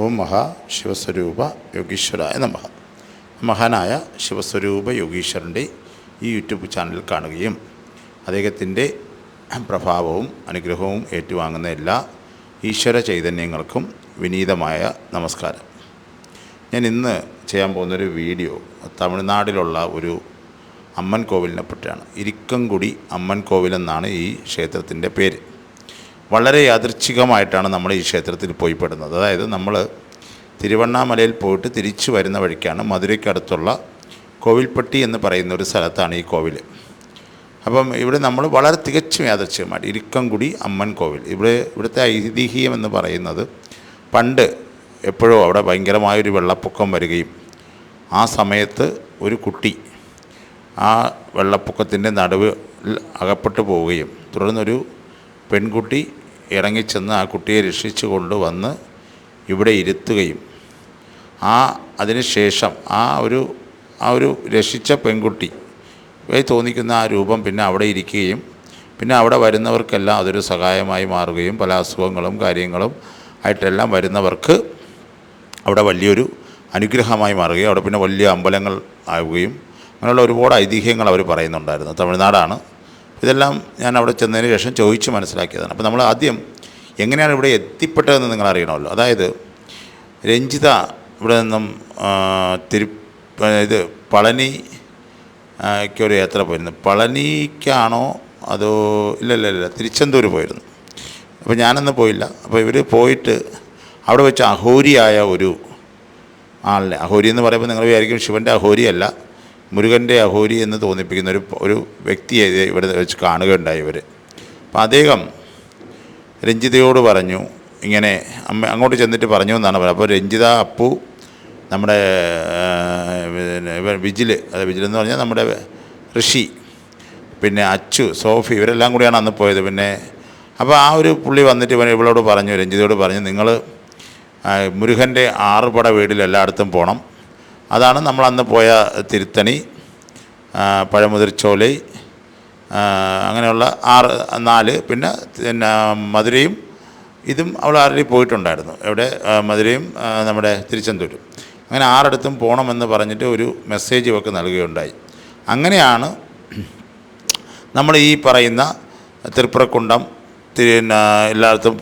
ഓം മഹാ ശിവസ്വരൂപ യോഗീശ്വരായ നമഃ. മഹാനായ ശിവസ്വരൂപ യോഗീശ്വരന്റെ ഈ യൂട്യൂബ് ചാനൽ കാണുകയും അദ്ദേഹത്തിന്റെ പ്രഭാവവും അനുഗ്രഹവും ഏറ്റുവാങ്ങുന്ന എല്ലാ ഈശ്വര ചൈതന്യങ്ങൾക്കും വിനീതമായ നമസ്കാരം. ഞാൻ ഇന്ന് ചെയ്യാൻ പോകുന്നൊരു വീഡിയോ തമിഴ്നാട്ടിലുള്ള ഒരു അമ്മൻ കോവിലിനെ പറ്റിയാണ്. ഇരിക്കംകുടി അമ്മൻ കോവിൽ എന്നാണ് ഈ ക്ഷേത്രത്തിന്റെ പേര്. വളരെ യാദൃച്ഛികമായിട്ടാണ് നമ്മൾ ഈ ക്ഷേത്രത്തിൽ പോയി പെടുന്നത് അതായത് നമ്മൾ തിരുവണ്ണാമലയിൽ പോയിട്ട് തിരിച്ചു വരുന്ന വഴിക്കാണ് മധുരയ്ക്കടുത്തുള്ള കോവിൽപ്പട്ടി എന്ന് പറയുന്ന ഒരു സ്ഥലത്താണ് ഈ കോവിൽ. അപ്പം ഇവിടെ നമ്മൾ വളരെ തികച്ചും യാദൃച്ഛികമായിട്ട് ഇരിക്കംകുടി അമ്മൻ കോവിൽ. ഇവിടെ ഇവിടുത്തെ ഐതിഹ്യം എന്ന് പറയുന്നത് പണ്ട് എപ്പോഴോ അവിടെ ഭയങ്കരമായൊരു വെള്ളപ്പൊക്കം വരികയും ആ സമയത്ത് ഒരു കുട്ടി ആ വെള്ളപ്പൊക്കത്തിന്റെ നടുവിൽ അകപ്പെട്ടു പോവുകയും തുടർന്നൊരു പെൺകുട്ടി ഇറങ്ങിച്ചെന്ന് ആ കുട്ടിയെ രക്ഷിച്ചു കൊണ്ടുവന്ന് ഇവിടെ ഇരുത്തുകയും. ആ അതിനുശേഷം ആ ഒരു ആ ഒരു രക്ഷിച്ച പെൺകുട്ടി തോന്നിക്കുന്ന ആ രൂപം പിന്നെ അവിടെ ഇരിക്കുകയും പിന്നെ അവിടെ വരുന്നവർക്കെല്ലാം അതൊരു സഹായമായി മാറുകയും പല അസുഖങ്ങളും കാര്യങ്ങളും ആയിട്ടെല്ലാം വരുന്നവർക്ക് അവിടെ വലിയൊരു അനുഗ്രഹമായി മാറുകയും അവിടെ പിന്നെ വലിയ അമ്പലങ്ങൾ ആവുകയും അങ്ങനെയുള്ള ഒരുപാട് ഐതിഹ്യങ്ങൾ അവർ പറയുന്നുണ്ടായിരുന്നു. തമിഴ്നാടാണ് ഇതെല്ലാം ഞാൻ അവിടെ ചെന്നതിന് ശേഷം ചോദിച്ച് മനസ്സിലാക്കിയതാണ്. അപ്പോൾ നമ്മൾ ആദ്യം എങ്ങനെയാണ് ഇവിടെ എത്തിപ്പെട്ടതെന്ന് നിങ്ങൾ അറിയണമല്ലോ. അതായത് രഞ്ജിത ഇവിടെ നിന്നും തിരു ഇത് പളനി ക്കൊരു യാത്ര പോയിരുന്നു. പളനിക്കാണോ അതോ ഇല്ല ഇല്ല ഇല്ല തിരുച്ചെന്തൂർ പോയിരുന്നു. അപ്പോൾ ഞാനന്ന് പോയില്ല. അപ്പോൾ ഇവർ പോയിട്ട് അവിടെ വെച്ച് അഹോരിയായ ഒരു ആളിനെ അഹോരി എന്ന് പറയുമ്പോൾ നിങ്ങൾ വിചാരിക്കും ശിവന്റെ അഹോരിയല്ല. മുരുകന്റെ അഹോരി എന്ന് തോന്നിപ്പിക്കുന്ന ഒരു ഒരു വ്യക്തിയെ ഇവിടെ വെച്ച് കാണുകയുണ്ടായി ഇവർ അപ്പോൾ അദ്ദേഹം രഞ്ജിതയോട് പറഞ്ഞു ഇങ്ങനെ അമ്മ അങ്ങോട്ട് ചെന്നിട്ട് പറഞ്ഞു എന്നാണ് പറയുന്നത്. അപ്പോൾ രഞ്ജിത അപ്പു നമ്മുടെ വിജിൽ അത് വിജിൽ എന്ന് പറഞ്ഞാൽ നമ്മുടെ ഋഷി പിന്നെ അച്ചു സോഫി ഇവരെല്ലാം കൂടിയാണ് അന്ന് പോയത് പിന്നെ. അപ്പോൾ ആ ഒരു പുള്ളി വന്നിട്ട് ഇവൻ ഇവളോട് പറഞ്ഞു രഞ്ജിതയോട് പറഞ്ഞു നിങ്ങൾ മുരുകന്റെ ആറുപട വീടിൽ എല്ലായിടത്തും പോകണം അതാണ് നമ്മൾ അന്ന് പോയ തിരുത്തണി പഴമുതിർച്ചോലൈ അങ്ങനെയുള്ള ആറ് നാല് പിന്നെ പിന്നെ മധുരയും ഇതും അവൾ ആൾറെഡി പോയിട്ടുണ്ടായിരുന്നു. എവിടെ? മധുരയും നമ്മുടെ തിരുച്ചെന്തൂരും. അങ്ങനെ ആറിടത്തും പോകണമെന്ന് പറഞ്ഞിട്ട് ഒരു മെസ്സേജ് ഒക്കെ നൽകുകയുണ്ടായി. അങ്ങനെയാണ് നമ്മൾ ഈ പറയുന്ന തൃപ്പുറക്കുണ്ടം പിന്നെ എല്ലായിടത്തും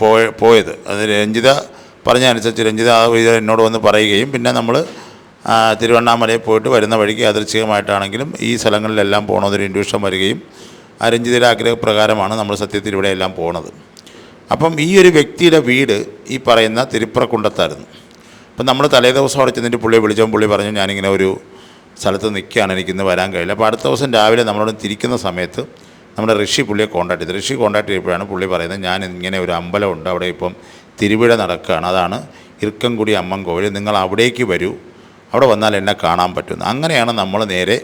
പോയ പോയത്. അത് രഞ്ജിത പറഞ്ഞ അനുസരിച്ച് രഞ്ജിത എന്നോട് വന്ന് പറയുകയും പിന്നെ നമ്മൾ തിരുവണ്ണാമലയിൽ പോയിട്ട് വരുന്ന വഴിക്ക് യാദൃച്ഛികമായിട്ടാണെങ്കിലും ഈ സ്ഥലങ്ങളിലെല്ലാം പോകണമെന്നൊരു ഇൻഡ്യൂഷൻ വരികയും ആ ആഗ്രഹപ്രകാരമാണ് നമ്മൾ സത്യത്തിൽ ഇവിടെ എല്ലാം പോണത്. അപ്പം ഈ ഒരു വ്യക്തിയുടെ വീട് ഈ പറയുന്ന തിരുപ്പുറക്കുണ്ടത്തായിരുന്നു അപ്പം നമ്മൾ തലേ ദിവസം അവിടെ ചെന്നിട്ട് പുള്ളിയെ വിളിച്ചപ്പോൾ പുള്ളി പറഞ്ഞു ഞാനിങ്ങനെ ഒരു സ്ഥലത്ത് നിൽക്കുകയാണ് എനിക്കിന്ന് വരാൻ കഴിയില്ല. അപ്പോൾ അടുത്ത ദിവസം രാവിലെ നമ്മളോട് തിരിക്കുന്ന സമയത്ത് നമ്മുടെ ഋഷി പുള്ളിയെ കോൺടാക്ട് ചെയ്തു. ഋഷി കോൺടാക്ട് ചെയ്തപ്പോഴാണ് പുള്ളി പറയുന്നത് ഞാൻ ഇങ്ങനെ ഒരു അമ്പലമുണ്ട് അവിടെ ഇപ്പം തിരുവിഴ നടക്കുകയാണ്. അതാണ് ഇർക്കംകുടി അമ്മൻ കോവിൽ നിങ്ങൾ അവിടേക്ക് വരൂ. അവിടെ വന്നാൽ എന്നെ കാണാൻ പറ്റുന്നു അങ്ങനെയാണ് നമ്മൾ നേരെ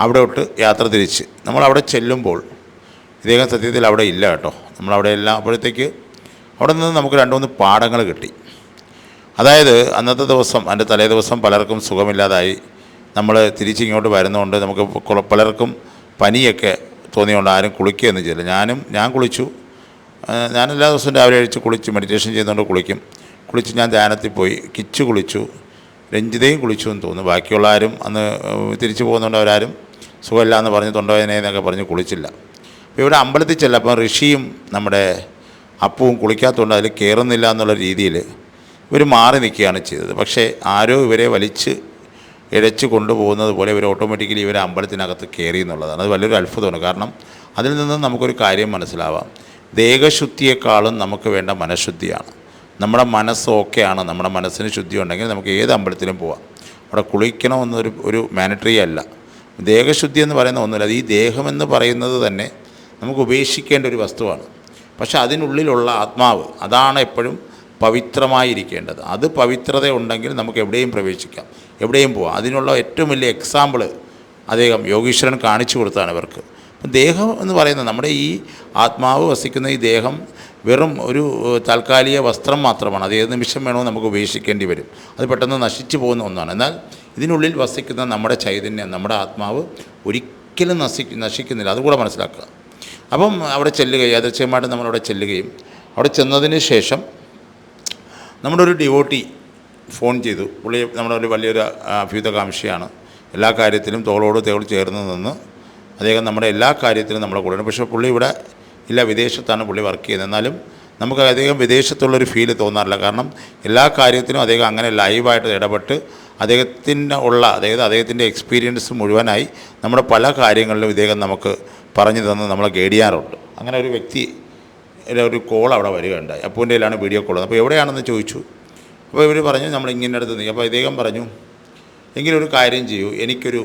അവിടോട്ട് യാത്ര തിരിച്ച്. നമ്മൾ അവിടെ ചെല്ലുമ്പോൾ ഇദ്ദേഹം സത്യത്തിൽ അവിടെ ഇല്ല കേട്ടോ. നമ്മളവിടെ എല്ലാം അപ്പോഴത്തേക്ക് അവിടെ നിന്ന് നമുക്ക് രണ്ട് മൂന്ന് പാഠങ്ങൾ കിട്ടി. അതായത് അന്നത്തെ ദിവസം അതിന്റെ തലേ ദിവസം പലർക്കും സുഖമില്ലാതായി. നമ്മൾ തിരിച്ചിങ്ങോട്ട് വരുന്നതുകൊണ്ട് നമുക്ക് പലർക്കും പനിയൊക്കെ തോന്നിയുകൊണ്ട് ആരും കുളിക്കുകയൊന്നും ചെയ്തില്ല. ഞാനും ഞാൻ കുളിച്ചു. ഞാൻ എല്ലാ ദിവസവും രാവിലെ അഴിച്ച് കുളിച്ച് മെഡിറ്റേഷൻ ചെയ്യുന്നതുകൊണ്ട് കുളിക്കും. കുളിച്ച് ഞാൻ ധ്യാനത്തിൽ പോയി. കിച്ച് കുളിച്ചു. രഞ്ജിതയും കുളിച്ചു എന്ന് തോന്നുന്നു. ബാക്കിയുള്ള ആരും അന്ന് തിരിച്ചു പോകുന്നുണ്ടവരാരും സുഖമില്ല എന്ന് പറഞ്ഞ് തൊണ്ടവേദനയെന്നൊക്കെ പറഞ്ഞ് കുളിച്ചില്ല. അപ്പോൾ ഇവിടെ അമ്പലത്തിൽ ചെല്ലപ്പോൾ ഋഷിയും നമ്മുടെ അപ്പവും കുളിക്കാത്തതുകൊണ്ട് അതിൽ കയറുന്നില്ല എന്നുള്ള രീതിയിൽ ഇവർ മാറി നിൽക്കുകയാണ് ചെയ്തത്. പക്ഷേ ആരോ ഇവരെ വലിച്ച് ഇഴച്ച് കൊണ്ടുപോകുന്നത് പോലെ ഇവർ ഓട്ടോമാറ്റിക്കലി ഇവർ അമ്പലത്തിനകത്ത് കയറി എന്നുള്ളതാണ്. അത് വലിയൊരു അത്ഭുതമാണ്. കാരണം അതിൽ നിന്ന് നമുക്കൊരു കാര്യം മനസ്സിലാവാം. ദേഹശുദ്ധിയേക്കാളും നമുക്ക് വേണ്ട മനഃശുദ്ധിയാണ്. നമ്മുടെ മനസ്സ് ഓക്കെയാണ് നമ്മുടെ മനസ്സിന് ശുദ്ധി ഉണ്ടെങ്കിൽ നമുക്ക് ഏത് അമ്പലത്തിലും പോവാം. അവിടെ കുളിക്കണമെന്നൊരു ഒരു മാനറ്ററി അല്ല. ദേഹശുദ്ധി എന്ന് പറയുന്ന ഒന്നുമില്ല. അത് ഈ ദേഹമെന്ന് പറയുന്നത് തന്നെ നമുക്ക് ഉപേക്ഷിക്കേണ്ട ഒരു വസ്തുവാണ്. പക്ഷേ അതിനുള്ളിലുള്ള ആത്മാവ് അതാണ് എപ്പോഴും പവിത്രമായിരിക്കേണ്ടത്. അത് പവിത്രത ഉണ്ടെങ്കിൽ നമുക്ക് എവിടെയും പ്രവേശിക്കാം എവിടെയും പോവാം. അതിനുള്ള ഏറ്റവും വലിയ എക്സാമ്പിൾ അദ്ദേഹം യോഗീശ്വരൻ കാണിച്ചു കൊടുത്താണ് ഇവർക്ക്. ദേഹം എന്ന് പറയുന്നത് നമ്മുടെ ഈ ആത്മാവ് വസിക്കുന്ന ഈ ദേഹം വെറും ഒരു താൽക്കാലിക വസ്ത്രം മാത്രമാണ്. അത് ഏത് നിമിഷം വേണോ നമുക്ക് ഉപേക്ഷിക്കേണ്ടി വരും. അത് പെട്ടെന്ന് നശിച്ചു പോകുന്ന ഒന്നാണ്. എന്നാൽ ഇതിനുള്ളിൽ വസിക്കുന്ന നമ്മുടെ ചൈതന്യം നമ്മുടെ ആത്മാവ് ഒരിക്കലും നശി നശിക്കുന്നില്ല. അതുകൂടെ മനസ്സിലാക്കുക. അപ്പം അവിടെ ചെല്ലുകയും യാദൃച്ഛികമായിട്ട് നമ്മളവിടെ ചെല്ലുകയും അവിടെ ചെന്നതിന് ശേഷം നമ്മുടെ ഒരു ഡിവോട്ടി ഫോൺ ചെയ്തു. പുള്ളി നമ്മുടെ ഒരു വലിയൊരു അഭ്യുതകാംക്ഷയാണ് എല്ലാ കാര്യത്തിലും തോളോട് തേൾ ചേർന്ന് നിന്ന് അദ്ദേഹം നമ്മുടെ എല്ലാ കാര്യത്തിലും നമ്മുടെ കൂടെ പക്ഷേ പുള്ളി ഇവിടെ ഇല്ല വിദേശത്താണ് പുള്ളി വർക്ക് ചെയ്യുന്നത്. എന്നാലും നമുക്ക് അദ്ദേഹം വിദേശത്തുള്ളൊരു ഫീൽ തോന്നാറില്ല. കാരണം എല്ലാ കാര്യത്തിനും അദ്ദേഹം അങ്ങനെ ലൈവായിട്ട് ഇടപെട്ട് അദ്ദേഹത്തിന് ഉള്ള അതായത് അദ്ദേഹത്തിന്റെ എക്സ്പീരിയൻസ് മുഴുവനായി നമ്മുടെ പല കാര്യങ്ങളിലും ഇദ്ദേഹം നമുക്ക് പറഞ്ഞു തന്ന് നമ്മളെ ഗൈഡ് ചെയ്യാറുണ്ട്. അങ്ങനെ ഒരു വ്യക്തി ഒരു കോൾ അവിടെ വരികയുണ്ടായി. അപ്പൂന്റെ കയ്യിലാണ് വീഡിയോ കോൾ അപ്പോൾ എവിടെയാണെന്ന് ചോദിച്ചു. അപ്പോൾ ഇവർ പറഞ്ഞു നമ്മൾ ഇങ്ങനെ അടുത്ത് നീ അപ്പോൾ ഇദ്ദേഹം പറഞ്ഞു എങ്കിലൊരു കാര്യം ചെയ്യൂ. എനിക്കൊരു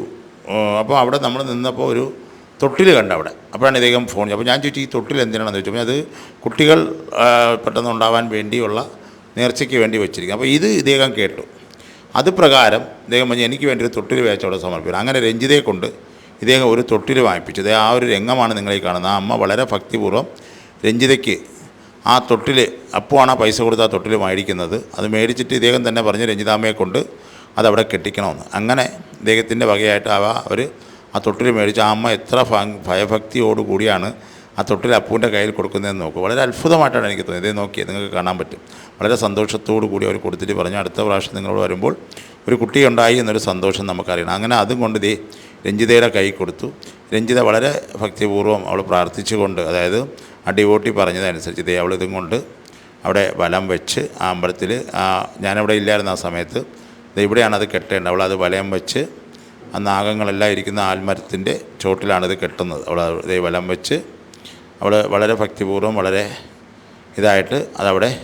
അപ്പോൾ അവിടെ നമ്മൾ നിന്നപ്പോൾ ഒരു തൊട്ടിൽ കണ്ട അവിടെ. അപ്പോഴാണ് ഇദ്ദേഹം ഫോൺ അപ്പോൾ ഞാൻ ചോദിച്ചു ഈ തൊട്ടിൽ എന്തിനാണെന്ന് ചോദിച്ചു? അത് കുട്ടികൾ പെട്ടെന്ന് ഉണ്ടാവാൻ വേണ്ടിയുള്ള നേർച്ചയ്ക്ക് വേണ്ടി വെച്ചിരിക്കും അപ്പോൾ ഇത് ഇദ്ദേഹം കേട്ടു. അത് പ്രകാരം ഇദ്ദേഹം പറഞ്ഞു എനിക്ക് വേണ്ടി ഒരു തൊട്ടിൽ വേച്ച് അവിടെ സമർപ്പിക്കണം. അങ്ങനെ രഞ്ജിതയെ കൊണ്ട് ഇദ്ദേഹം ഒരു തൊട്ടിൽ വാങ്ങിപ്പിച്ചു. ആ ഒരു രംഗമാണ് നിങ്ങളീ കാണുന്നത്. ആ അമ്മ വളരെ ഭക്തിപൂർവം രഞ്ജിതയ്ക്ക് ആ തൊട്ടിൽ അപ്പോഴാണ് ആ പൈസ കൊടുത്ത് ആ തൊട്ടിൽ മേടിക്കുന്നത്. അത് മേടിച്ചിട്ട് ഇദ്ദേഹം തന്നെ പറഞ്ഞ് രഞ്ജിതാമ്മയെ കൊണ്ട് അതവിടെ കെട്ടിക്കണമെന്ന്. അങ്ങനെ ഇദ്ദേഹത്തിന്റെ വകയായിട്ട് ആ അവർ ആ തൊട്ടിൽ മേടിച്ച് ആ അമ്മ എത്ര ഭയഭക്തിയോടുകൂടിയാണ് ഭയഭക്തിയോടു കൂടിയാണ് ആ തൊട്ടിൽ അപ്പൂന്റെ കയ്യിൽ കൊടുക്കുന്നതെന്ന് നോക്കും. വളരെ അത്ഭുതമായിട്ടാണ് എനിക്ക് തോന്നിയത്. ഇതേ നോക്കിയത് നിങ്ങൾക്ക് കാണാൻ പറ്റും. വളരെ സന്തോഷത്തോടു കൂടി അവർ കൊടുത്തിട്ട് പറഞ്ഞു അടുത്ത പ്രാവശ്യം നിങ്ങളോട് വരുമ്പോൾ ഒരു കുട്ടി ഉണ്ടായി എന്നൊരു സന്തോഷം നമുക്കറിയണം. അങ്ങനെ അതും കൊണ്ട് ദേ രഞ്ജിതയുടെ കൈ കൊടുത്തു. രഞ്ജിത വളരെ ഭക്തിപൂർവം അവൾ പ്രാർത്ഥിച്ചുകൊണ്ട് അതായത് ആ ഡിവോട്ടി പറഞ്ഞതനുസരിച്ച് ദേ അവൾ ഇതും കൊണ്ട് അവിടെ വലം വെച്ച് ആ അമ്പലത്തിൽ ആ ഞാനവിടെ ഇല്ലായിരുന്നു ആ സമയത്ത് ഇവിടെയാണ് അത് കെട്ടേണ്ടത്. അവൾ അത് വലയം വെച്ച് ആ നാഗങ്ങളെല്ലാം ഇരിക്കുന്ന ആൽമരത്തിന്റെ ചോട്ടിലാണിത് കെട്ടുന്നത്. അവൾ ദേ വലം വെച്ച് അവൾ വളരെ ഭക്തിപൂർവം വളരെ ഇതായിട്ട് അതവിടെ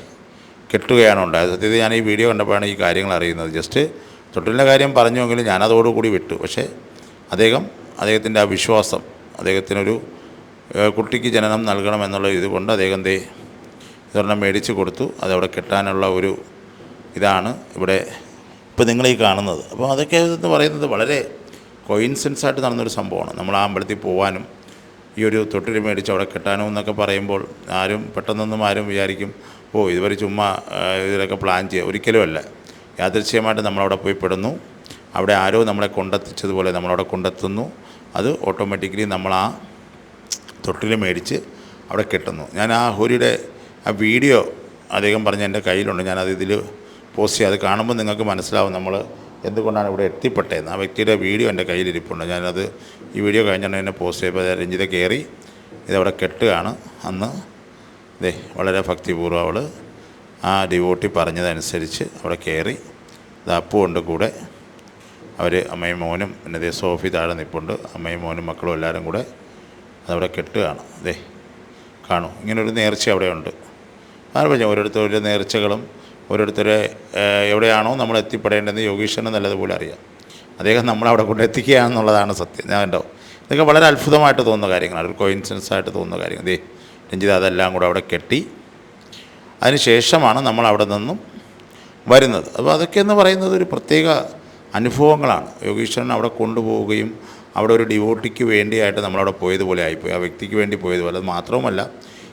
കെട്ടുകയാണ് ഉണ്ടായത്. സത്യത്തിൽ ഞാൻ ഈ വീഡിയോ കണ്ടപ്പോഴാണ് ഈ കാര്യങ്ങൾ അറിയുന്നത്. ജസ്റ്റ് തൊട്ടിലിന്റെ കാര്യം പറഞ്ഞുവെങ്കിലും ഞാനതോടുകൂടി വിട്ടു. പക്ഷേ അദ്ദേഹം അദ്ദേഹത്തിന്റെ ആ വിശ്വാസം അദ്ദേഹത്തിനൊരു കുട്ടിക്ക് ജനനം നൽകണം എന്നുള്ള ഇതുകൊണ്ട് അദ്ദേഹം ദേ ഇതൊരെണ്ണം മേടിച്ച് കൊടുത്തു. അതവിടെ കെട്ടാനുള്ള ഒരു ഇതാണ് ഇവിടെ ഇപ്പോൾ നിങ്ങൾ ഈ കാണുന്നത്. അപ്പോൾ അതൊക്കെ എന്ന് പറയുന്നത് വളരെ കോയിൻസിഡൻസ് ആയിട്ട് നടന്നൊരു സംഭവമാണ്. നമ്മൾ ആ അമ്പലത്തിൽ പോകാനും ഈ ഒരു തൊട്ടിൽ മേടിച്ച് അവിടെ കെട്ടാനും എന്നൊക്കെ പറയുമ്പോൾ ആരും പെട്ടെന്നൊന്നും ആരും വിചാരിക്കും ഓ ഇതുവരെ ചുമ്മാ ഇതിലൊക്കെ പ്ലാൻ ചെയ്യുക ഒരിക്കലുമല്ല യാദൃശ്യമായിട്ട് നമ്മളവിടെ പോയി പെടുന്നു. അവിടെ ആരോ നമ്മളെ കൊണ്ടെത്തിച്ചതുപോലെ നമ്മളവിടെ കൊണ്ടെത്തുന്നു. അത് ഓട്ടോമാറ്റിക്കലി നമ്മൾ ആ തൊട്ടിൽ മേടിച്ച് അവിടെ കെട്ടുന്നു. ഞാൻ ആ ഹോരിയുടെ ആ വീഡിയോ അദ്ദേഹം പറഞ്ഞ എന്റെ കയ്യിലുണ്ട്. ഞാനത് ഇതിൽ പോസ്റ്റ് ചെയ്യാം. അത് കാണുമ്പോൾ നിങ്ങൾക്ക് മനസ്സിലാവും. നമ്മൾ എന്തുകൊണ്ടാണ് ഇവിടെ എത്തിപ്പെട്ടതെന്ന്? ആ വ്യക്തിയുടെ വീഡിയോ എന്റെ കയ്യിലിരിപ്പുണ്ട്. ഞാനത് ഈ വീഡിയോ കഴിഞ്ഞാണ് എന്നെ പോസ്റ്റ് ചെയ്തപ്പോൾ രഞ്ജിത കയറി ഇതവിടെ കെട്ടുകയാണ്. അന്ന് ദേ വളരെ ഭക്തിപൂർവം അവൾ ആ ഡിവോട്ടി പറഞ്ഞതനുസരിച്ച് അവിടെ കയറി. ഇത് അപ്പുണ്ട് കൂടെ. അവർ അമ്മയും മോനും പിന്നെ ദേ സോഫി താഴെ നിൽപ്പുണ്ട് അമ്മയും മോനും മക്കളും എല്ലാവരും കൂടെ അതവിടെ കെട്ടുകയാണ്. അതെ കാണൂ ഇങ്ങനൊരു നേർച്ച അവിടെയുണ്ട്. അതാണ് പറഞ്ഞു ഓരോരുത്തരുടെ നേർച്ചകളും ഓരോരുത്തരെ എവിടെയാണോ നമ്മൾ എത്തിപ്പെടേണ്ടതെന്ന് യോഗീശ്വരനെ നല്ലതുപോലെ അറിയാം. അദ്ദേഹം നമ്മളവിടെ കൊണ്ട് എത്തിക്കുക എന്നുള്ളതാണ് സത്യം. ഞാൻ കണ്ടോ? ഇതൊക്കെ വളരെ അത്ഭുതമായിട്ട് തോന്നുന്ന കാര്യങ്ങളാണ്. ഒരു കോയിൻസിഡൻസ് ആയിട്ട് തോന്നുന്ന കാര്യങ്ങൾ. ദേ രഞ്ജിത അതെല്ലാം കൂടെ അവിടെ കെട്ടി. അതിനുശേഷമാണ് നമ്മൾ അവിടെ നിന്നും വരുന്നത്. അപ്പോൾ അതൊക്കെ എന്ന് പറയുന്നത് ഒരു പ്രത്യേക അനുഭവങ്ങളാണ്. യോഗീശ്വരൻ അവിടെ കൊണ്ടുപോവുകയും അവിടെ ഒരു ഡിവോട്ടിക്ക് വേണ്ടിയായിട്ട് നമ്മളവിടെ പോയതുപോലെ ആയിപ്പോയി. ആ വ്യക്തിക്ക് വേണ്ടി പോയതുപോലെ. അത് മാത്രവുമല്ല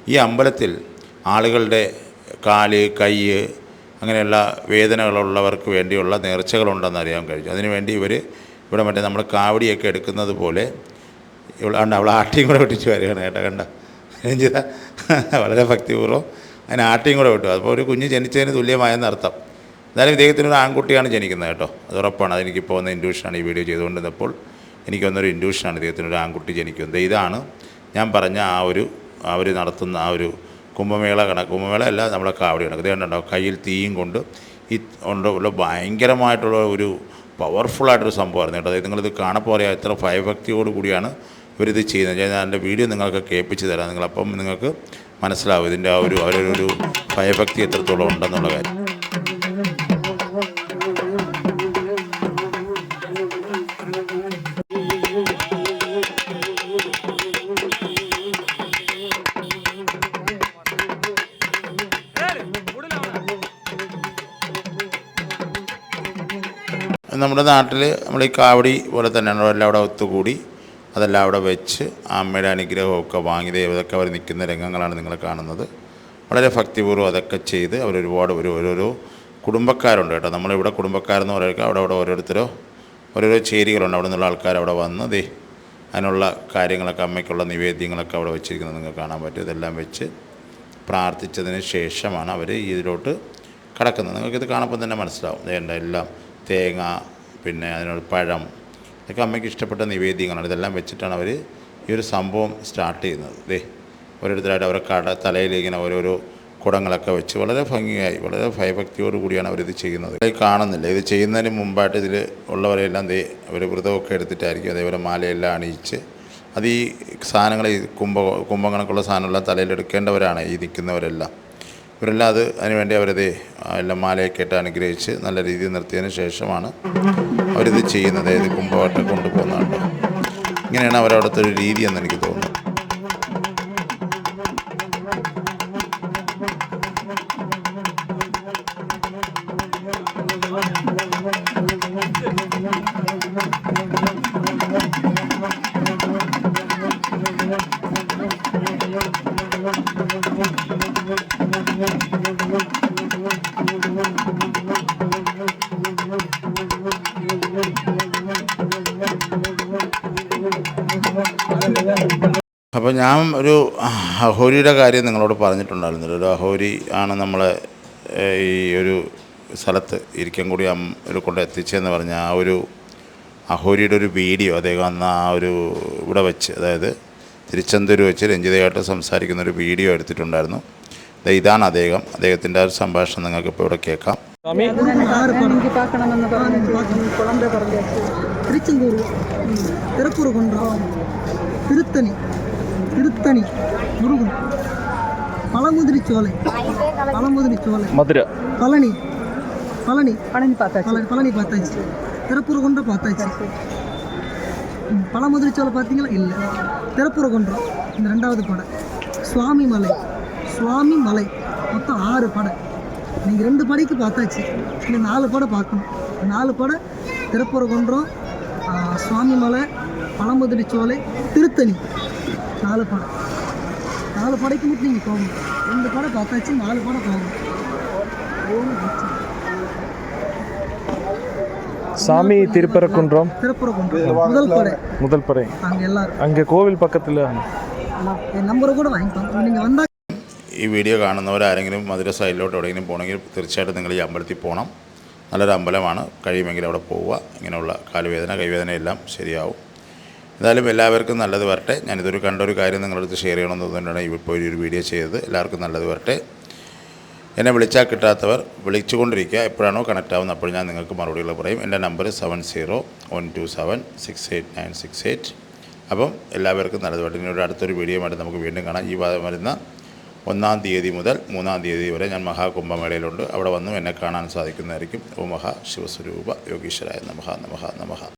ഈ അമ്പലത്തിൽ ആളുകളുടെ കാൽ കൈ അങ്ങനെയുള്ള വേദനകളുള്ളവർക്ക് വേണ്ടിയുള്ള നേർച്ചകളുണ്ടെന്ന് അറിയാൻ കഴിഞ്ഞു അതിനുവേണ്ടി ഇവർ ഇവിടെ മറ്റേ നമ്മൾ കാവടിയൊക്കെ എടുക്കുന്നത് പോലെ ഇവിടെ കണ്ട? ആട്ടിയും കൂടെ വിട്ടിച്ച് വരികയാണ് കേട്ടോ കണ്ട? വളരെ ഭക്തിപൂർവം അതിന് ആട്ടിയും കൂടെ വിട്ടു. അപ്പോൾ ഒരു കുഞ്ഞ് ജനിച്ചതിന് തുല്യമായെന്ന് അർത്ഥം. എന്തായാലും ഇദ്ദേഹത്തിന് ഒരു ആൺകുട്ടിയാണ് ജനിക്കുന്നത് കേട്ടോ. അത് ഉറപ്പാണ്. അതെനിക്കിപ്പോൾ വന്ന ഇൻഡ്യൂഷനാണ് ഈ വീഡിയോ ചെയ്തുകൊണ്ടിരുന്നപ്പോൾ. എനിക്ക് വന്നൊരു ഇൻഡ്യൂഷനാണ് ഇദ്ദേഹത്തിന് ഒരു ആൺകുട്ടി ജനിക്കുന്നത്. ഇതാണ് ഞാൻ പറഞ്ഞ ആ ഒരു അവർ നടത്തുന്ന ആ ഒരു കുംഭമേള കണക്ക്. കുംഭമേള അല്ല നമ്മളെ കാവടി കണക്ക്. കണ്ടോ? കയ്യിൽ തീയും കൊണ്ട് ഈ ഉണ്ട് ഭയങ്കരമായിട്ടുള്ള ഒരു പവർഫുള്ളായിട്ടൊരു സംഭവമായിരുന്നു കേട്ടോ. അതായത് നിങ്ങളിത് കാണപ്പോൾ അറിയാം എത്ര ഭയഭക്തിയോട് കൂടിയാണ് ഇവരിത് ചെയ്യുന്നത്. ഞാൻ എന്റെ വീഡിയോ നിങ്ങൾക്ക് കേൾപ്പിച്ച് തരാം. നിങ്ങളപ്പം നിങ്ങൾക്ക് മനസ്സിലാവും ഇതിന്റെ ആ ഒരു അവരൊരു ഭയഭക്തി എത്രത്തോളം ഉണ്ടെന്നുള്ള കാര്യം. നമ്മുടെ നാട്ടിൽ നമ്മൾ ഈ കാവടി പോലെ തന്നെയാണ്. എല്ലാം അവിടെ ഒത്തുകൂടി. അതെല്ലാം അവിടെ വെച്ച് അമ്മയുടെ അനുഗ്രഹമൊക്കെ വാങ്ങി ദൈവതൊക്കെ അവർ നിൽക്കുന്ന രംഗങ്ങളാണ് നിങ്ങൾ കാണുന്നത്. വളരെ ഭക്തിപൂർവം അതൊക്കെ ചെയ്ത് അവരൊരുപാട് ഒരു ഓരോരോ കുടുംബക്കാരുണ്ട് കേട്ടോ. നമ്മളിവിടെ കുടുംബക്കാരെന്ന് പറയുക അവിടെ അവിടെ ഓരോരുത്തരോ ഓരോരോ ചേരികളുണ്ട്. അവിടെ നിന്നുള്ള ആൾക്കാർ അവിടെ വന്ന് ദേ അതിനുള്ള കാര്യങ്ങളൊക്കെ അമ്മയ്ക്കുള്ള നിവേദ്യങ്ങളൊക്കെ അവിടെ വെച്ചിരിക്കുന്നത് നിങ്ങൾക്ക് കാണാൻ പറ്റും. ഇതെല്ലാം വെച്ച് പ്രാർത്ഥിച്ചതിന് ശേഷമാണ് അവർ ഇതിലോട്ട് കിടക്കുന്നത്. നിങ്ങൾക്കിത് കാണുമ്പോൾ തന്നെ മനസ്സിലാവും. എല്ലാം തേങ്ങ പിന്നെ അതിനോട് പഴം ഇതൊക്കെ അമ്മയ്ക്ക് ഇഷ്ടപ്പെട്ട നിവേദ്യങ്ങളാണ്. ഇതെല്ലാം വെച്ചിട്ടാണ് അവർ ഈ ഒരു സംഭവം സ്റ്റാർട്ട് ചെയ്യുന്നത്. ദേ ഓരോരുത്തരായിട്ട് അവരെ കട തലയിൽ ഇങ്ങനെ ഓരോരോ കുടങ്ങളൊക്കെ വെച്ച് വളരെ ഭംഗിയായി വളരെ ഭയഭക്തിയോടു കൂടിയാണ് അവരിത് ചെയ്യുന്നത്. ഇത് കാണുന്നില്ല. ഇത് ചെയ്യുന്നതിന് മുമ്പായിട്ട് ഇതിൽ ഉള്ളവരെല്ലാം ദേ അവർ വ്രതമൊക്കെ എടുത്തിട്ടായിരിക്കും അതേപോലെ മാലയെല്ലാം അണിയിച്ച് അത് ഈ സാധനങ്ങൾ ഈ കുംഭ കുംഭകണക്കുള്ള സാധനമെല്ലാം തലയിലെടുക്കേണ്ടവരാണ് ഈ നിൽക്കുന്നവരെല്ലാം. ഇവരെല്ലാം അത് അതിനുവേണ്ടി അവരത് എല്ലാം മാലയൊക്കെ ഇട്ട് അനുഗ്രഹിച്ച് നല്ല രീതിയിൽ നിർത്തിയതിന് ശേഷമാണ് അവരിത് ചെയ്യുന്നത്. അതായത് കുംഭവട്ടം കൊണ്ടുപോകുന്നതാണ്. ഇങ്ങനെയാണ് അവരവിടുത്തെ ഒരു രീതി എന്ന് എനിക്ക് തോന്നുന്നു അപ്പോൾ ഞാൻ ഒരു അഹോരിയുടെ കാര്യം നിങ്ങളോട് പറഞ്ഞിട്ടുണ്ടായിരുന്നില്ല ഒരു അഹോരി ആണ് നമ്മളെ ഏഹ്, ഈ ഒരു സ്ഥലത്ത് ഇരിക്കൻകൂടി അമ്മ കൊണ്ട് എത്തിച്ചതെന്ന് പറഞ്ഞ ആ ഒരു അഹോരിയുടെ ഒരു വീഡിയോ അദ്ദേഹം അന്ന് ആ ഒരു ഇവിടെ വെച്ച് അതായത് തിരുച്ചെന്തൂർ വെച്ച് രഞ്ജിതയായിട്ട് സംസാരിക്കുന്ന ഒരു വീഡിയോ എടുത്തിട്ടുണ്ടായിരുന്നു ദേ ഇതാണ് അദ്ദേഹം അദ്ദേഹത്തിൻ്റെ ആ ഒരു സംഭാഷണം നിങ്ങൾക്കിപ്പോൾ ഇവിടെ കേൾക്കാം സ്വാമി എനിക്ക് பார்க்கணும்னு പറഞ്ഞു குழந்தை பிறந்தாச்சு திருச்செந்தூர் திருப்பூர்குன்றம் திருத்தணி திருத்தணி முருகன். பழமுதிரி சோலை. பழமுதிரி சோலை. மதுரை. பழனி. பழனி. பழனி பார்த்தாச்சு. பழனி பழனி பார்த்தாச்சு. திருப்பூர் குன்றம் பார்த்தாச்சு பழமுதிரி சோலை பார்த்தீங்களா? இல்லை. திருப்பூர்குன்றம் இந்த ரெண்டாவது படை. சுவாமி மலை. சுவாமி மலை. மொத்தம் ஆறு படை. நீங்கள் ரெண்டு படைக்கு பார்த்தாச்சு. இன்னும் நாலு படம் பார்க்கணும். நாலு படம் திருப்பூர்குன்றம் சுவாமி மலை பழமுதிரி சோலை திருத்தணி. நாலு படம் நாலு படைக்கு மட்டும் நீங்கள் போகணும் ரெண்டு படம் பார்த்தாச்சு நாலு படம் போகணும் ஓம் அச்சா. சாமி திருப்பரக்குன்றம் திருப்பூர்குன்றம் முதல் படை முதல் பறை அங்கே எல்லாரும் அங்கே கோவில் பக்கத்தில் என் நம்பரை கூட வாங்கிக்கோங்க நீங்கள் வந்தால் ഈ വീഡിയോ കാണുന്നവരാരെങ്കിലും മധുര സൈഡിലോട്ട് എവിടെയെങ്കിലും പോകണമെങ്കിൽ തീർച്ചയായിട്ടും നിങ്ങൾ ഈ അമ്പലത്തിൽ പോകണം നല്ലൊരു അമ്പലമാണ് കഴിയുമെങ്കിൽ അവിടെ പോവുക ഇങ്ങനെയുള്ള കാലുവേദന കൈവേദന എല്ലാം ശരിയാവും എന്തായാലും എല്ലാവർക്കും നല്ലത് വരട്ടെ. ഞാനിതൊരു കണ്ടൊരു കാര്യം നിങ്ങളടുത്ത് ഷെയർ ചെയ്യണമെന്ന് തോന്നിയിട്ടാണ് ഇപ്പോൾ ഒരു വീഡിയോ ചെയ്തത്. എല്ലാവർക്കും നല്ലത് വരട്ടെ. എന്നെ വിളിച്ചാൽ കിട്ടാത്തവർ വിളിച്ചുകൊണ്ടിരിക്കുക. എപ്പോഴാണോ കണക്റ്റ് ആവുന്നത് അപ്പോൾ ഞാൻ നിങ്ങൾക്ക് മറുപടികൾ പറയും. എന്റെ number seven zero one two seven six eight nine six eight അപ്പം എല്ലാവർക്കും നല്ലത് വരട്ടെ. ഇനി ഒരു അടുത്തൊരു വീഡിയോയുമായിട്ട് നമുക്ക് വീണ്ടും കാണാം. ഈ വരുന്ന ഒന്നാം തീയതി മുതൽ മൂന്നാം തീയതി വരെ ഞാൻ മഹാകുംഭമേളയിലുണ്ട്. അവിടെ വന്നും എന്നെ കാണാൻ സാധിക്കുന്നതായിരിക്കും. ഓ മഹാ ശിവസ്വരൂപ യോഗീശ്വരായ നമഹ നമഹ നമഹ.